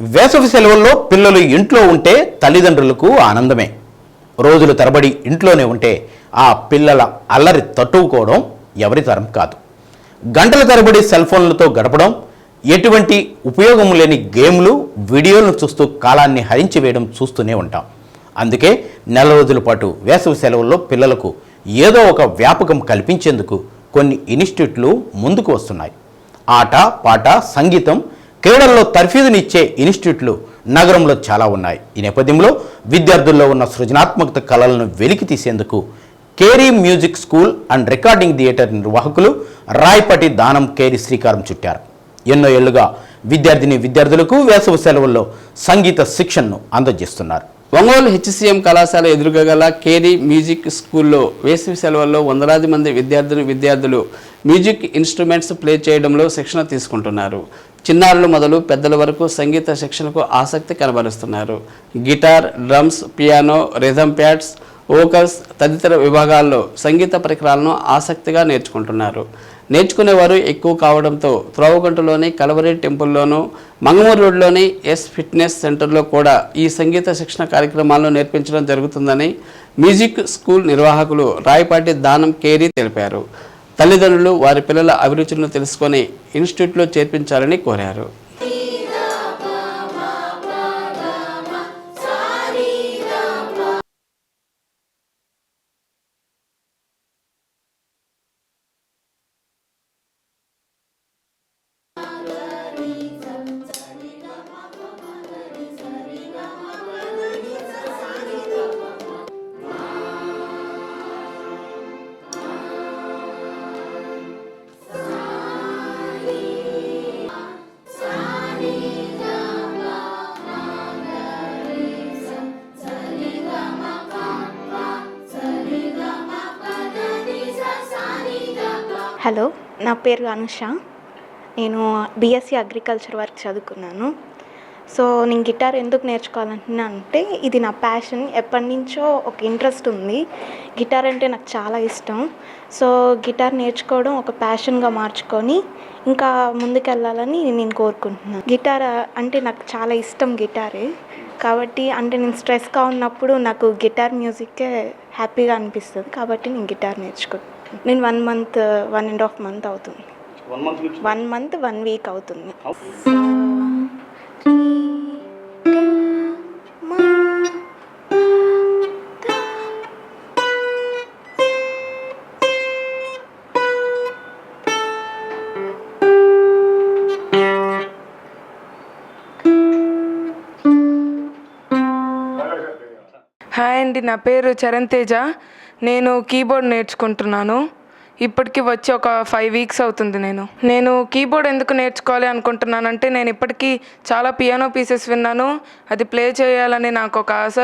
వేసవి సెలవుల్లో పిల్లలు ఇంట్లో ఉంటే తల్లిదండ్రులకు ఆనందమే. రోజులు తరబడి ఇంట్లోనే ఉంటే ఆ పిల్లల అల్లరి తట్టుకోవడం ఎవరి తరం కాదు. గంటల తరబడి సెల్ ఫోన్లతో గడపడం ఎటువంటి ఉపయోగం లేని గేమ్లు వీడియోలను చూస్తూ కాలాన్ని హరించి వేయడం చూస్తూనే ఉంటాం. అందుకే నెల రోజుల పాటు వేసవి సెలవుల్లో పిల్లలకు ఏదో ఒక వ్యాపకం కల్పించేందుకు కొన్ని ఇన్స్టిట్యూట్లు ముందుకు వస్తున్నాయి. ఆట పాట సంగీతం క్రీడల్లో తర్ఫీదునిచ్చే ఇన్స్టిట్యూట్లు నగరంలో చాలా ఉన్నాయి. ఈ నేపథ్యంలో విద్యార్థుల్లో ఉన్న సృజనాత్మక కళలను వెలికి తీసేందుకు Carey music school and recording theatre నిర్వాహకులు రాయపటి దానం కేరీ శ్రీకారం చుట్టారు. ఎన్నో ఏళ్ళుగా విద్యార్థిని విద్యార్థులకు వేసవి సెలవుల్లో సంగీత శిక్షణను అందజేస్తున్నారు. ఒంగోలు హెచ్సిఎం కళాశాల ఎదురుగా గల కేరీ మ్యూజిక్ స్కూల్లో వేసవి సెలవుల్లో వందలాది మంది విద్యార్థులు విద్యార్థులు మ్యూజిక్ ఇన్స్ట్రుమెంట్స్ ప్లే చేయడంలో శిక్షణ తీసుకుంటున్నారు. చిన్నారులు మొదలు పెద్దల వరకు సంగీత శిక్షణకు ఆసక్తి కనబరుస్తున్నారు. Guitar drums piano rhythm pads vocals తదితర విభాగాల్లో సంగీత పరికరాలను ఆసక్తిగా నేర్చుకుంటున్నారు. నేర్చుకునేవారు ఎక్కువ కావడంతో త్రోవగంటలోని కలవరి టెంపుల్లోనూ మంగమూరు రోడ్లోని ఎస్ ఫిట్నెస్ సెంటర్లో కూడా ఈ సంగీత శిక్షణ కార్యక్రమాలను నేర్పించడం జరుగుతుందని మ్యూజిక్ స్కూల్ నిర్వాహకులు రాయపాటి దానం కేరీ తెలిపారు. తల్లిదండ్రులు వారి పిల్లల అభిరుచులను తెలుసుకొని ఇన్స్టిట్యూట్లో చేర్పించాలని కోరారు. హలో నా పేరు అనుష. నేను బీఎస్సీ అగ్రికల్చర్ వర్క్ చదువుకున్నాను. సో నేను గిటార్ ఎందుకు నేర్చుకోవాలంటున్నా అంటే ఇది నా ప్యాషన్ ఎప్పటి నుంచో ఒక ఇంట్రెస్ట్ ఉంది. గిటార్ అంటే నాకు చాలా ఇష్టం. సో గిటార్ నేర్చుకోవడం ఒక ప్యాషన్గా మార్చుకొని ఇంకా ముందుకెళ్ళాలని నేను కోరుకుంటున్నాను. గిటార్ అంటే నాకు చాలా ఇష్టం గిటారే. కాబట్టి అంటే నేను స్ట్రెస్గా ఉన్నప్పుడు నాకు గిటార్ మ్యూజిక్కే హ్యాపీగా అనిపిస్తుంది. కాబట్టి నేను గిటార్ నేర్చుకుంటాను నేను one month one and half month అవుతుంది. వన్ మంత్ వన్ వీక్ అవుతుంది. హాయ్ అండి నా పేరు చరణ్ తేజ. నేను కీబోర్డ్ నేర్చుకుంటున్నాను. ఇప్పటికి వచ్చి ఒక ఫైవ్ వీక్స్ అవుతుంది నేను. నేను కీబోర్డ్ ఎందుకు నేర్చుకోవాలి అనుకుంటున్నానంటే నేను ఇప్పటికీ చాలా పియానో పీసెస్ విన్నాను. అది ప్లే చేయాలని నాకు ఒక ఆశ.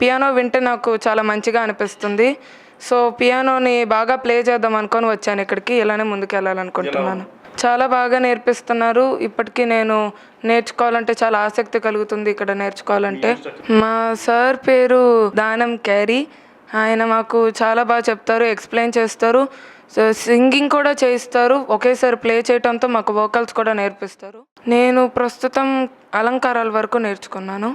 పియానో వింటే నాకు చాలా మంచిగా అనిపిస్తుంది. సో పియానోని బాగా ప్లే చేద్దాం అనుకొని వచ్చాను ఇక్కడికి. ఇలానే ముందుకు వెళ్ళాలనుకుంటున్నాను. చాలా బాగా నేర్పిస్తున్నారు. ఇప్పటికీ నేను నేర్చుకోవాలంటే చాలా ఆసక్తి కలుగుతుంది ఇక్కడ నేర్చుకోవాలంటే. మా సార్ పేరు దానం క్యారీ. ఆయన మాకు చాలా బాగా చెప్తారు ఎక్స్ప్లెయిన్ చేస్తారు. సో సింగింగ్ కూడా చేయిస్తారు. ఒకేసారి ప్లే చేయడంతో మాకు వోకల్స్ కూడా నేర్పిస్తారు. నేను ప్రస్తుతం అలంకారాల వరకు నేర్చుకున్నాను.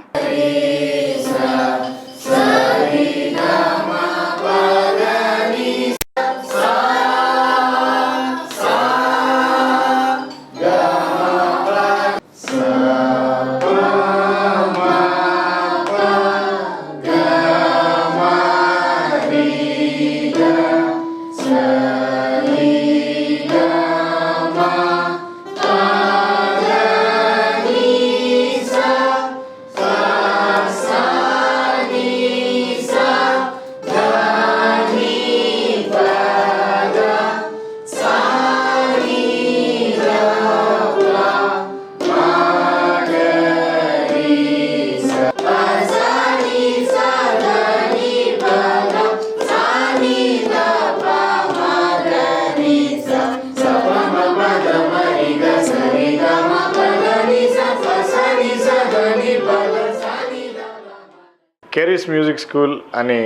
కేరీస్ మ్యూజిక్ స్కూల్ అనే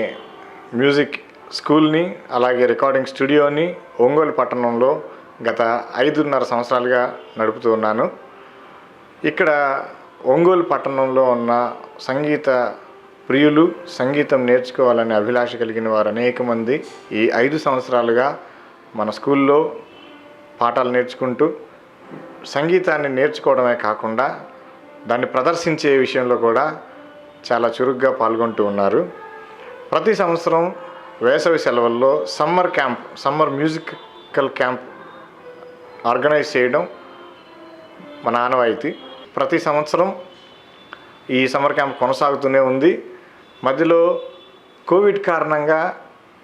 మ్యూజిక్ స్కూల్ని అలాగే రికార్డింగ్ స్టూడియోని ఒంగోలు పట్టణంలో గత ఐదున్నర సంవత్సరాలుగా నడుపుతూ ఉన్నాను. ఇక్కడ ఒంగోలు పట్టణంలో ఉన్న సంగీత ప్రియులు సంగీతం నేర్చుకోవాలనే అభిలాష కలిగిన వారు అనేక మంది ఈ ఐదు సంవత్సరాలుగా మన స్కూల్లో పాఠాలు నేర్చుకుంటూ సంగీతాన్ని నేర్చుకోవడమే కాకుండా దాన్ని ప్రదర్శించే విషయంలో కూడా చాలా చురుగ్గా పాల్గొంటూ ఉన్నారు. ప్రతి సంవత్సరం వేసవి సెలవుల్లో summer camp summer musical camp organise చేయడం మన ఆనవాయితీ. ప్రతి సంవత్సరం ఈ సమ్మర్ క్యాంప్ కొనసాగుతూనే ఉంది. మధ్యలో కోవిడ్ కారణంగా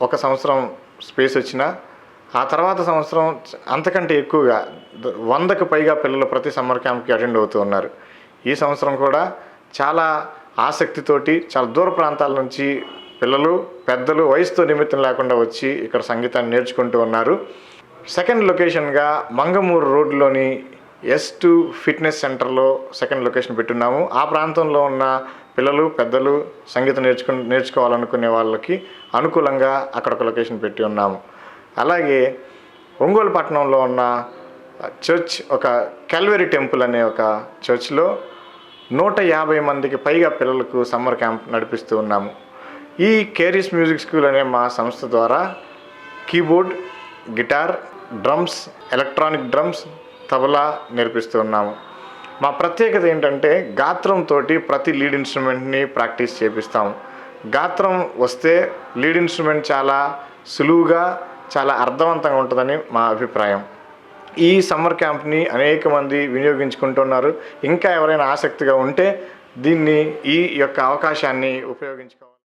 ఒక సంవత్సరం స్పేస్ వచ్చిన ఆ తర్వాత సంవత్సరం అంతకంటే ఎక్కువగా వందకు పైగా పిల్లలు ప్రతి సమ్మర్ క్యాంప్కి అటెండ్ అవుతూ ఉన్నారు. ఈ సంవత్సరం కూడా చాలా ఆసక్తితోటి చాలా దూర ప్రాంతాల నుంచి పిల్లలు పెద్దలు వయసుతో నిమిత్తం లేకుండా వచ్చి ఇక్కడ సంగీతాన్ని నేర్చుకుంటూ ఉన్నారు. సెకండ్ లొకేషన్గా మంగమూరు రోడ్లోని ఎస్ టూ ఫిట్నెస్ సెంటర్లో సెకండ్ లొకేషన్ పెట్టున్నాము. ఆ ప్రాంతంలో ఉన్న పిల్లలు పెద్దలు సంగీతం నేర్చుకు నేర్చుకోవాలనుకునే వాళ్ళకి అనుకూలంగా అక్కడ ఒక లొకేషన్ పెట్టి ఉన్నాము. అలాగే ఒంగోలు పట్టణంలో ఉన్న చర్చ్ ఒక కల్వెరీ టెంపుల్ అనే ఒక చర్చ్లో నూట యాభై మందికి పైగా పిల్లలకు సమ్మర్ క్యాంప్ నడిపిస్తూ ఉన్నాము. ఈ కేరీస్ మ్యూజిక్ స్కూల్ అనే మా సంస్థ ద్వారా keyboard guitar drums electronic drums tabla నేర్పిస్తూ ఉన్నాము. మా ప్రత్యేకత ఏంటంటే గాత్రంతో ప్రతి లీడ్ ఇన్స్ట్రుమెంట్ని ప్రాక్టీస్ చేపిస్తాము. గాత్రం వస్తే లీడ్ ఇన్స్ట్రుమెంట్ చాలా సులువుగా చాలా అర్థవంతంగా ఉంటుందని మా అభిప్రాయం. ఈ సమ్మర్ క్యాంప్ని అనేక మంది వినియోగించుకుంటున్నారు. ఇంకా ఎవరైనా ఆసక్తిగా ఉంటే దీన్ని ఈ యొక్క అవకాశాన్ని ఉపయోగించుకోవాలి.